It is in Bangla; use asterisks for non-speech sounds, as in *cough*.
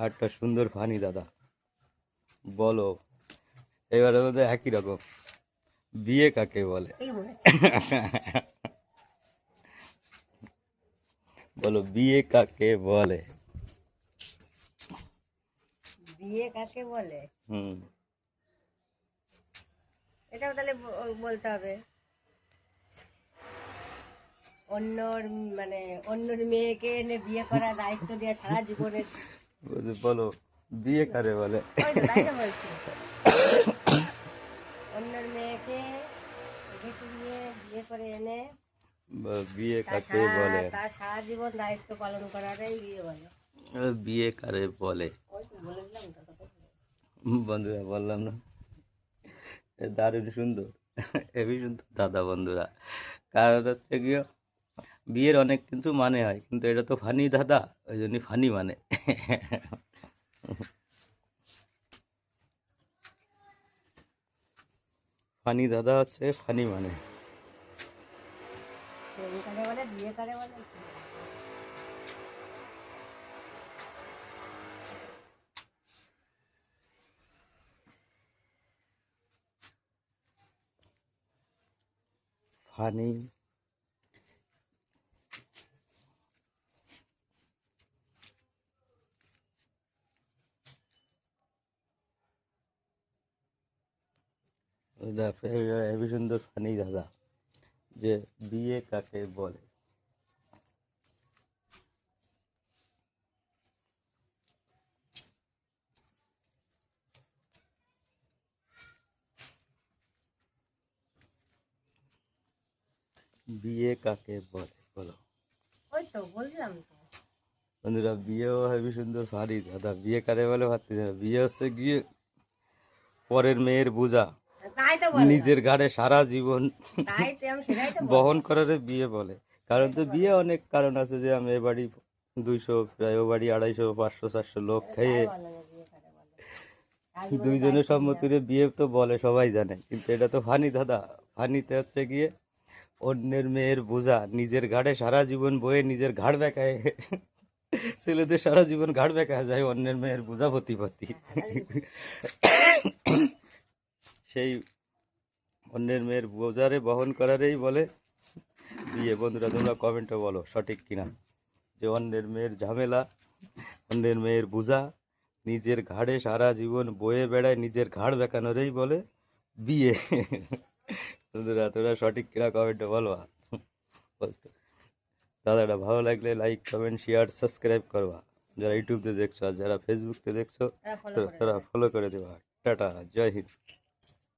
আর একটা সুন্দর ফানি দাদা। বলো এবারে মধ্যে একই রকম। বিয়ে কাকে বলে? বলো বিয়ে কাকে বলে? বিয়ে কাকে বলে? হুম। এটাও তাহলে বলতে হবে। অন্যর মানে অন্যর মেয়েকে এনে বিয়ে করার দায়িত্ব দেওয়া সারা জীবনের বলো বিয়ে কারে বলে? অন্যর মেয়েকে বিয়ে করে এনে বিয়ে কাকে বলে? তার সারা জীবন দায়িত্ব পালন করাটাই বিয়ে বলে। বিয়ে কারে বলে? বন্ধুরা বললাম না। দারুণ সুন্দর। হেবি সুন্দর। দাদা বন্ধুরা। কারণ হচ্ছে গিয়ে বিয়ের অনেক কিন্তু মানে হয় কিন্তু এটা তো ফানি দাদা ওই জন্যই ফানি মানে। ফানি দাদা হচ্ছে ফানি মানে। ফানি হেবি সুন্দর ফানি দাদা যে বিয়ে কাকে বলে? বিয়ে কাকে বলে? বলো। ওই তো বললাম তো। বন্ধুরা বিয়েও হেবি সুন্দর ফানি দাদা বিয়ে কারে বলে ভাবতে বিয়ে হচ্ছে গিয়ে পরের মেয়ের বোঝা। নিজের ঘাড়ে সারা জীবন। বহন করারে বিয়ে বলে। কারণ তো বিয়ে অনেক কারণ আছে যে আমি এ বাড়ি দুইশো প্রায় ও বাড়ি আড়াইশো পাঁচশো চারশো লোক খেয়ে *laughs* দুইজনের সম্মতিরে বিয়ে তো বলে সবাই জানে। কিন্তু এটা তো ফানি দাদা। ফানিতে হচ্ছে গিয়ে অন্যের মেয়ের বোঝা নিজের ঘাড়ে সারা জীবন বয়ে নিজের ঘাড় বেঁকায়। *laughs* ছেলেদের সারা জীবন ঘাড় বেঁকা যায় অন্যের মেয়ের বোঝা প্রতিপত্তি। সেই অন্যের মেয়ের বোঝারে বহন করারেই বলে। বিয়ে বন্ধুরা তোমরা কমেন্টে বলো সঠিক কিনা? যে অন্যের মেয়ের ঝামেলা অন্যের মেয়ের বোঝা নিজের ঘাড়ে সারা জীবন বয়ে বেড়ায় নিজের ঘাড় বেঁকানোরেই বলে বিয়ে। বন্ধুরা তোরা সঠিক কিনা কমেন্টে বলো। দাদাটা ভালো লাগলে লাইক কমেন্ট শেয়ার সাবস্ক্রাইব করবা। যারা ইউটিউবতে দেখছ আর যারা ফেসবুকতে দেখছ তারা ফলো করে দেবা। টাটা জয় হিন্দ।